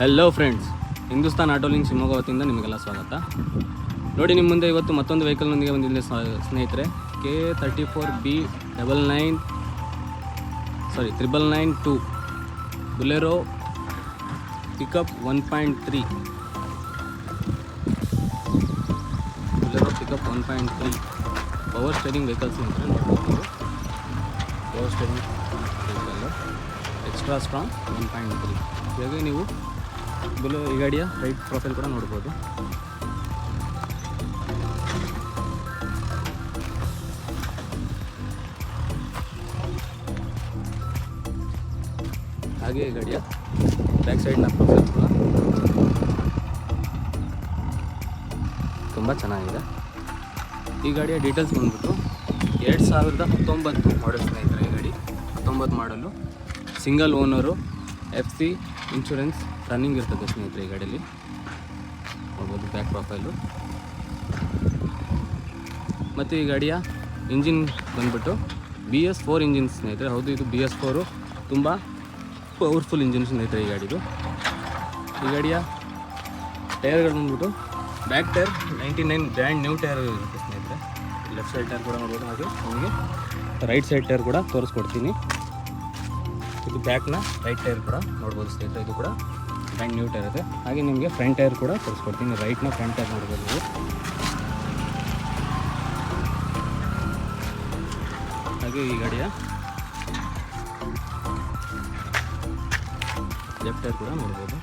Hello friends Hindustan ಆಟೋಲಿಂಗ್ ಶಿವಮೊಗ್ಗ ವತಿಯಿಂದ ನಿಮಗೆಲ್ಲ ಸ್ವಾಗತ. ನೋಡಿ ನಿಮ್ಮ ಮುಂದೆ ಇವತ್ತು ಮತ್ತೊಂದು ವೆಹಿಕಲ್ನೊಂದಿಗೆ ಬಂದಿದ್ದೆ ಸ್ನೇಹಿತರೆ. K thirty four B double nine sorry triple nine two Bolero pickup one point three Bolero pickup one point three power steering vehicles ಅಂತ ನೋಡ್ಬೋದು power steering extra strong one point three ಹಾಗೆ ನೀವು ಬುಲ್ ಈ ಗಾಡಿಯ right profile ಕೂಡ ನೋಡ್ಬೋದು. ಹಾಗೆ ಈ ಗಾಡಿಯ ಬ್ಯಾಕ್ ಸೈಡ್ನ ಪ್ರೊಫೈಲ್ ಕೂಡ ತುಂಬ ಚೆನ್ನಾಗಿದೆ. ಈ ಗಾಡಿಯ ಡೀಟೇಲ್ಸ್ ಬಂದ್ಬಿಟ್ಟು ಎರಡು ಸಾವಿರದ ಹತ್ತೊಂಬತ್ತು ಮಾಡಲ್ ಸ್ನೇಹಿತರೆ ಈ ಗಾಡಿ. ಹತ್ತೊಂಬತ್ತು ಮಾಡಲು single owner F C insurance running ಇರ್ತದೆ ಸ್ನೇಹಿತರೆ ಈ ಗಾಡಿಯಲ್ಲಿ ನೋಡ್ಬೋದು ಬ್ಯಾಕ್ ಪ್ರೊಫೈಲು ಮತ್ತು ಈ ಗಾಡಿಯ ಇಂಜಿನ್ ಬಂದ್ಬಿಟ್ಟು ಬಿ ಎಸ್ ಫೋರ್ ಇಂಜಿನ್ ಸ್ನೇಹಿತರೆ. ಹೌದು, ಇದು ಬಿ ಎಸ್ ಫೋರು ತುಂಬ ಪವರ್ಫುಲ್ ಇಂಜಿನ್ ಸ್ನೇಹಿತರೆ ಈ ಗಾಡಿದು. ಈ ಗಾಡಿಯ ಟೈರ್ಗಳು ಬಂದ್ಬಿಟ್ಟು back tyre ninety nine brand new tyre ಇರುತ್ತೆ ಸ್ನೇಹಿತರೆ. ಲೆಫ್ಟ್ ಸೈಡ್ ಟೈರ್ ಕೂಡ ನೋಡ್ಬೋದು ಹಾಗೆ. ನಿಮಗೆ ರೈಟ್ ಸೈಡ್ ಟೈರ್ ಕೂಡ ತೋರಿಸ್ಕೊಡ್ತೀನಿ. ಇದು ಬ್ಯಾಕ್ನ ರೈಟ್ ಟೈರ್ ಕೂಡ ನೋಡ್ಬೋದು ಸ್ನೇಹಿತರೆ, ಇದು ಕೂಡ ಬ್ರ್ಯಾಂಡ್ ನ್ಯೂ ಟೈರ್ ಇದೆ. ಹಾಗೆ ನಿಮಗೆ ಫ್ರಂಟ್ ಟೈರ್ ಕೂಡ ತೋರಿಸ್ಕೊಡ್ತೀನಿ. ರೈಟ್ನ ಫ್ರಂಟ್ ಟೈರ್ ನೋಡ್ಬೋದು ನೀವು. ಹಾಗೆ ಈ ಗಾಡಿಯ ಲೆಫ್ಟ್ ಟೈರ್ ಕೂಡ ನೋಡ್ಬೋದು.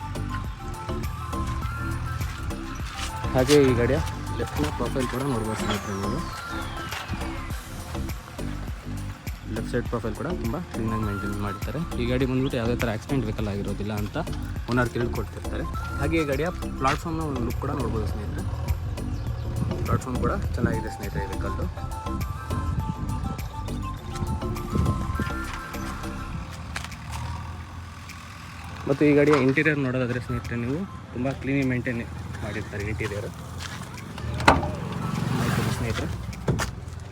ಹಾಗೆ ಈ ಗಾಡಿಯ ಲೆಫ್ಟ್ನ ಪ್ರೊಫೈಲ್ ಕೂಡ ನೋಡ್ಬೋದು ಸ್ನೇಹಿತರೆ ನೀವು. ಲೆಫ್ಟ್ ಸೈಡ್ ಪ್ರೊಫೈಲ್ ಕೂಡ ತುಂಬ ಕ್ಲೀನಾಗಿ ಮೇಂಟೈನ್ ಮಾಡಿರ್ತಾರೆ. ಈ ಗಾಡಿ ಬಂದ್ಬಿಟ್ಟು ಯಾವುದೇ ಥರ ಆಕ್ಸಿಡೆಂಟ್ ವೆಹಿಕಲ್ ಆಗಿರೋದಿಲ್ಲ ಅಂತ ಓನರ್ ತಿಳ್ಕೊಡ್ತಿರ್ತಾರೆ ಹಾಗೆ ಈ ಗಾಡಿಯ ಪ್ಲಾಟ್ಫಾರ್ಮ್ನ ಒಂದು ಲುಕ್ ಕೂಡ ನೋಡ್ಬೋದು ಸ್ನೇಹಿತರೆ. ಪ್ಲಾಟ್ಫಾರ್ಮ್ ಕೂಡ ಚೆನ್ನಾಗಿದೆ ಸ್ನೇಹಿತರೆ ಈ ವೆಹಿಕಲ್ದು ಮತ್ತು ಈ ಗಾಡಿಯ ಇಂಟೀರಿಯರ್ ನೋಡೋದಾದರೆ ಸ್ನೇಹಿತರೆ ನೀವು ತುಂಬ ಕ್ಲೀನಿ ಮೇಂಟೈನ್ ಮಾಡಿರ್ತಾರೆ ಇಂಟೀರಿಯರು ಸ್ನೇಹಿತರೆ.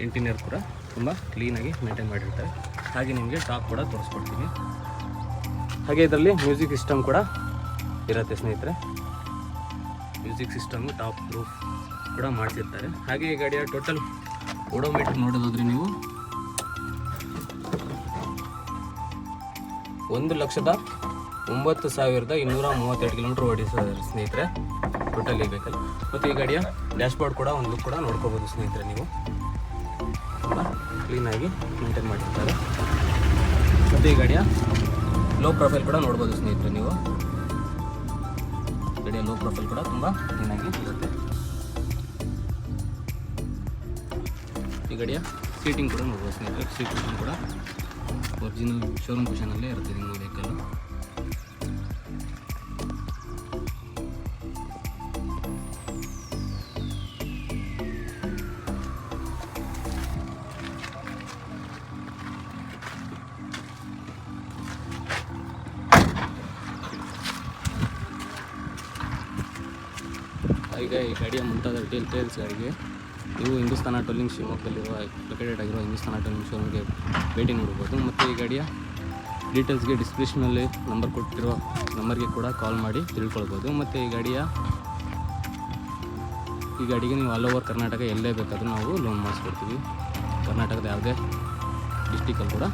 ಇಂಟೀರಿಯರ್ ಕೂಡ ತುಂಬ ಕ್ಲೀನಾಗಿ ಮೇಂಟೈನ್ ಮಾಡಿರ್ತಾರೆ. ಹಾಗೆ ನಿಮಗೆ ಟಾಪ್ ಕೂಡ ತೋರಿಸ್ಕೊಡ್ತೀನಿ. ಹಾಗೆ ಇದರಲ್ಲಿ ಮ್ಯೂಸಿಕ್ ಸಿಸ್ಟಮ್ ಕೂಡ ಇರುತ್ತೆ ಸ್ನೇಹಿತರೆ. ಮ್ಯೂಸಿಕ್ ಸಿಸ್ಟಮು ಟಾಪ್ ಪ್ರೂಫ್ ಕೂಡ ಮಾಡಿಸಿರ್ತಾರೆ. ಹಾಗೆ ಈ ಗಾಡಿಯ ಟೋಟಲ್ ಓಡೋಮೀಟರ್ ನೋಡೋದಾದ್ರೆ ನೀವು ಒಂದು ಲಕ್ಷದ ಒಂಬತ್ತು ಸಾವಿರದ ಇನ್ನೂರ ಮೂವತ್ತೆರಡು ಕಿಲೋಮೀಟ್ರ್ ಓಡಿಸಿದ್ದಾರೆ ಸ್ನೇಹಿತರೆ. ಟೋಟಲ್ ಈ ವೆಹಿಕಲ್ ಮತ್ತು ಈ ಗಾಡಿಯ ಡ್ಯಾಶ್ಬೋರ್ಡ್ ಕೂಡ ಒಂದು ಕೂಡ ನೋಡ್ಕೋಬೋದು ಸ್ನೇಹಿತರೆ ನೀವು. ಕ್ಲೀನಾಗಿ ಮೇಂಟೈನ್ ಮಾಡಿರ್ತಾರೆ ಮತ್ತು ಈ ಗಾಡಿಯ ಲೋ ಪ್ರೊಫೈಲ್ ಕೂಡ ನೋಡ್ಬೋದು ಸ್ನೇಹಿತರೆ ನೀವು. ಗಾಡಿಯ ಲೋ ಪ್ರೊಫೈಲ್ ಕೂಡ ತುಂಬ ಕ್ಲೀನಾಗಿ ಇರುತ್ತೆ. ಈ ಗಾಡಿಯ ಸೀಟಿಂಗ್ ಕೂಡ ನೋಡ್ಬೋದು ಸ್ನೇಹಿತರೆ. ಸೀಟ್ ಕುಷನ್ ಕೂಡ ಒರಿಜಿನಲ್ ಶೋರೂಮ್ ಕುಷನಲ್ಲೇ ಇರುತ್ತೆ ನಿಮ್ಮ ವೆಹಿಕಲ್ ಈಗ ಈ ಗಾಡಿಯ ಮುಂತಾದ ಡೀಟೇಲ್ಸ್ಗಳಿಗೆ ನೀವು ಹಿಂದೂಸ್ತಾನ ಟೋಲಿಂಗ್ ಶಿವಮೊಗ್ಗದಲ್ಲಿರುವ ಲೊಕೇಟೆಡ್ ಆಗಿರುವ ಹಿಂದೂಸ್ತಾನ ಟೋಲಿಂಗ್ ಶೋರೂಮ್ಗೆ ಭೇಟಿ ನೀಡಬಹುದು. ಮತ್ತು ಈ ಗಾಡಿಯ ಡೀಟೇಲ್ಸ್ಗೆ ಡಿಸ್ಕ್ರಿಪ್ಷನಲ್ಲಿ ನಂಬರ್ ಕೊಟ್ಟಿರೋ ನಂಬರ್ಗೆ ಕೂಡ ಕಾಲ್ ಮಾಡಿ ತಿಳ್ಕೊಳ್ಬೋದು. ಮತ್ತು ಈ ಗಾಡಿಯ, ಈ ಗಾಡಿಗೆ ನೀವು ಆಲ್ ಓವರ್ ಕರ್ನಾಟಕ ಎಲ್ಲೇ ಬೇಕಾದರೂ ನಾವು ಲೋನ್ ಮಾಡಿಸ್ಕೊಡ್ತೀವಿ. ಕರ್ನಾಟಕದ ಯಾವುದೇ ಡಿಸ್ಟಿಕಲ್ಲಿ ಕೂಡ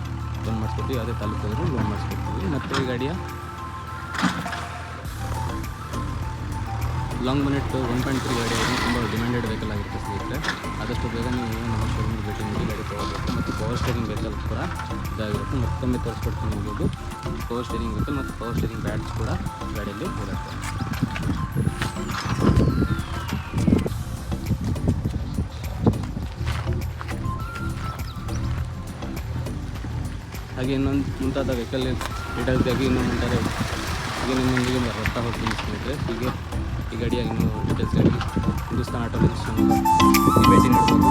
ಲೋನ್ ಮಾಡಿಸ್ಕೊಡ್ತೀವಿ. ಯಾವುದೇ ತಾಲೂಕಾದರೂ ಲೋನ್ ಮಾಡಿಸ್ಕೊಡ್ತೀವಿ. ಮತ್ತು ಈ ಗಾಡಿಯ long bonnet one point three ಗಾಡಿ ಆಗಿ ತುಂಬ ಡಿಮ್ಯಾಂಡೆಡ್ ವೆಹಿಕಲ್ ಆಗಿರುತ್ತೆ ಸ್ನೇಹಿತರೆ. ಆದಷ್ಟು ಬೇಗ ನೀವು ನಮ್ಮ ಶೋರೂಮ್ಗೆ ಭೇಟಿ ನೀಡಿ ಗಾಡಿ ತೊಗೋಬೇಕು. ಮತ್ತು ಪವರ್ ಸ್ಟೇರಿಂಗ್ ವೆಹಿಕಲ್ ಕೂಡ ಇದಾಗಿರುತ್ತೆ. ಮತ್ತೊಮ್ಮೆ ತೋರಿಸ್ಕೊಡ್ತೀನಿ ನಿಮಗೆ. ಪವರ್ ಸ್ಟೇರಿಂಗ್ ವೆಹಿಕಲ್ ಮತ್ತು ಪವರ್ ಸ್ಟೇರಿಂಗ್ ಬ್ಯಾಟ್ಸ್ ಕೂಡ ಗಾಡಿಯಲ್ಲಿ ಇರುತ್ತೆ. ಹಾಗೆ ಇನ್ನೊಂದು ಮುಂತಾದ ವೆಹಿಕಲ್ ಡೀಟೇಲ್ಸ್ಗಾಗಿ ಇನ್ನೂ ಮುಂತಾದ ಹೀಗೆ ನಿಮ್ಮೊಂದಿಗೆ ಬರ್ತಾ ಹೋಗ್ತೀನಿ ಸ್ನೇಹಿತರೆ. ಹೀಗೆ ಈ ಗಾಡಿಯ ಇನ್ನೂ ಡೀಟೇಲ್ಸ್ಗಾಗಿ ಹಿಂದೂಸ್ತಾನ್ ಆಟೋ ಭೇಟಿ ನೀಡ್ಬೋದು